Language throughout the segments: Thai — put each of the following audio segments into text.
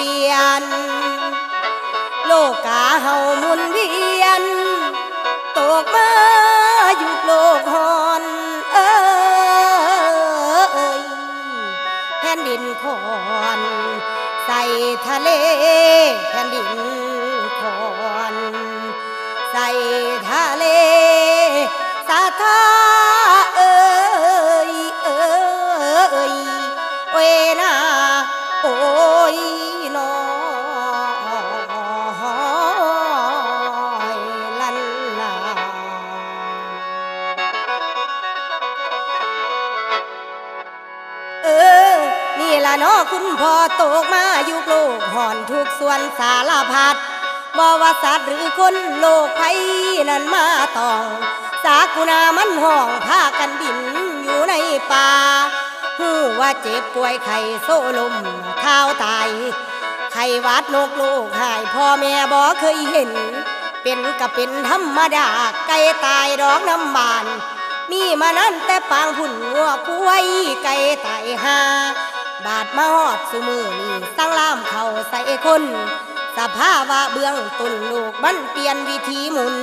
เปลี่ยน โลกาเฮาหมุนเวียน ตกมาอยู่โลกหอนเอ้ยแผ่นดินคอนใส่ทะเลแผ่นดินคอนใส่ทะเลสาธา นี่ล่ะเนาะคุณพ่อตกมาอยู่โลกหอนทุกส่วนสารพัดบ่ว่าสัตว์หรือคนโลกภัยนั้นมาตอง สากุณามันห้องพากันบินอยู่ในป่าหูว่าเจ็บป่วยไข้โซลมเท้าตายไข้วัดนกลูกหายพ่อแม่บ่เคยเห็น เป็นก็เป็นธรรมดาไก่ตายดอกน้ำบาน มีมานั้นแต่ปางพุ่นงัวกล้วยไก่ไตหา บาดมาหอดสุมือนี่สั่งล่ามเขาใส่คนสภาวะเบื้องต้นลูกมันเปลี่ยนวิธีหมุน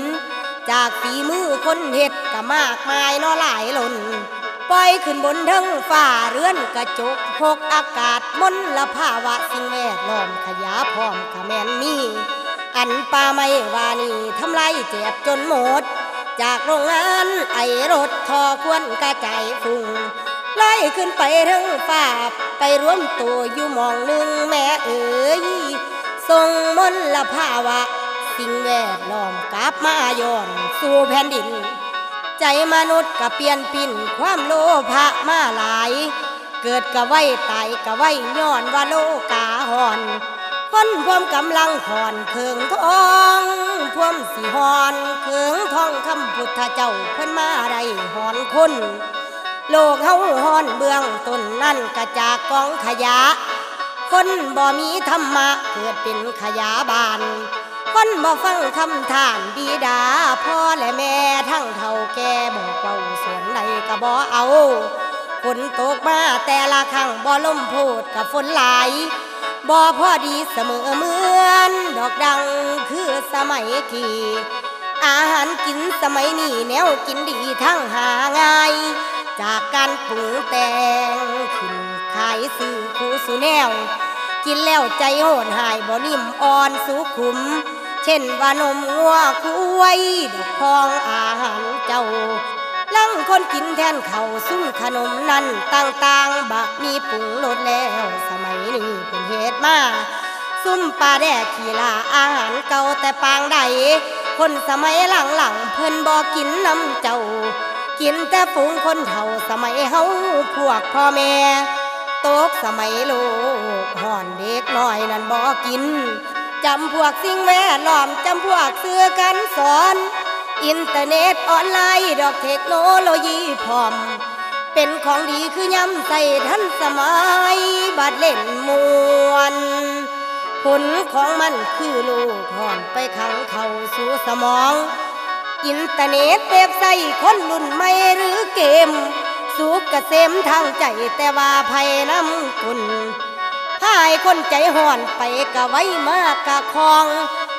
จากฝีมือคนเห็ดก็มากมายเนอหลายหล่นปล่อยขึ้นบนทั้งฝ่าเรือนกระจกหกอากาศมละภาวะสิ่งแวดล้อมขยะพร้อมกะแมนมีอันป่าไม่วานีทำลายเจ็บจนหมด จากโรงงานไอรถทอควนกระจายฝุ่งไล่ขึ้นไปทั้งฟ้า ไปรวมตัวอยู่หมองหนึ่งแม่เอ๋ยทรงมนลภาวะ สิ่งแวดล้อมกลับมาย้อนสู่แผ่นดิน ใจมนุษย์ก็เปลี่ยนปิ่นความโลภะมาหลาย เกิดกะไว้ตายกะไว้ย้อนว่าโลกาหอนคนพวมกำลังหอนเคืองทองพวมสีหอนเคืองทองคำพุทธเจ้าเพิ่นมาได้หอนคน โลกเฮาหอนเบื้องต้นนั่นกระจากกองขยะ คนบ่มีธรรมะเกิดเป็นขยะบาน คนบ่ฟังคำทานบิดาพ่อและแม่ทั้งเท่าแก่บอกเว้าส่วนใดก็บ่เอาฝนตกมาแต่ละครั้งบ่ลมโพดกับฝนหลายบ่พอดีเสมอเหมือนดอกดังคือสมัยที่อาหารกินสมัยนี้แนวกินดีทั้งหาง่าย จากการปรุงแต่งขึ้นขายซื้อคูสูแนว กินแล้วใจโหดหายบ่นิ่มอ่อนสุขุม เช่นว่านมงัวคุยดอกพองอาหารเจ้าลังคนกินแทนเขาซุ้มขนมนั้นต่างๆบะมีปรุงรสแล้ว สมัยนี้เป็นเหตุมาซุ่มปลาแดกขี่ลาอาหารเก่าแต่ปางใด คนสมัยหลังๆเพิ่นบอกกินน้ำเจ้า กินแต่ฝูงคนเฒ่าสมัยเฮาพวกพ่อแม่ตกสมัยโลกห่อนเด็กน้อยนั่นบอกกินจำพวกสิ่งแวดล้อมจำพวกเสื้อกันสอน อินเทอร์เน็ตออนไลน์ดอกเทคโนโลยีพร้อม เป็นของดีคือยำใส่ทันสมัยบัดเล่นมวน ผลของมันคือลูกห่อนไปขังเข้าสู่สมอง อินเทอร์เน็ตเว็บไซต์คนรุ่นใหม่หรือเกม สุกเกษมทางใจแต่ว่าภัยน้ำคุณพายคนใจห่อนไปกะไว้มากกะคอง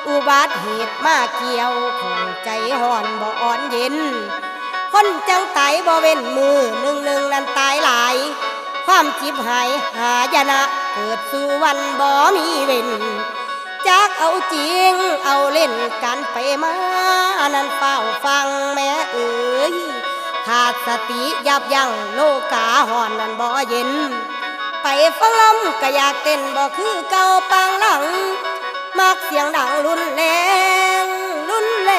อุบัติเหตุมาเกี่ยวของใจห่อนบ่อ่อนเย็น คนจังตายบ่เว้นมือหนึ่งหนึ่งนั้นตายหลาย ความจิบหายหายนะเกิดสู่วันบ่มีเว้น จากเอาจริง เอาเล่นกันไปมานั้นเฝ้าฟังแม่เอ๋ยขาดสติยับยั้งโลกาหอนนั้นบ่เย็น ไปฟังลำก็อยากเต้นบ่คือเก่าปางหลังมักเสียงดังรุนแรงรุนแร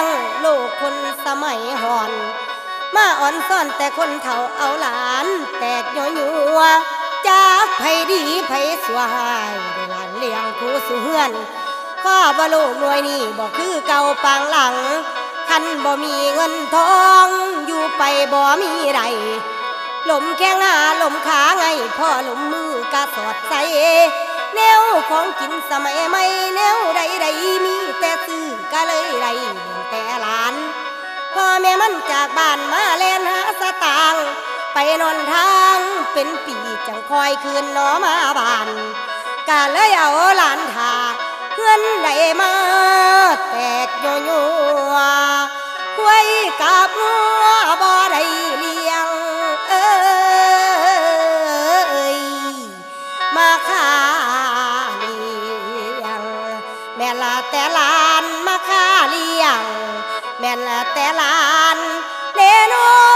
งโลกคนสมัยหอน มาอ่อนซ่อนแต่คนเฒ่าเอาหลาน แตกยัวยัว จากไผดีไผสวายได้หลานเลี้ยงผู้สุเฮือนข้อบ่โลกหน่วยนี้บ่คือเก่าปางหลังคันบ่มีเงินทองอยู่ไปบ่มีไรลมแข้งหน้าลมขาไงพ่อลมมือกะสอดใสแนวของกินสมัยใหม่แนวใดใดๆมีแต่ซื้อก็เลยไรแต่หลานพ่อแม่มันจากบ้านมาเล่นหาสตางค์ ไปนอนทางเป็นปีจังคอยคืนหนอมาบานกาเลยเอาหลานทาเพื่อนได้มาแตกโยโย่คุยกับงัวบ่ได้เลี้ยงเอ้ยมาขาเลี้ยงแม่ละแต่ลานมาค่าเลี้ยงแม่ละแต่ลานเลน้อ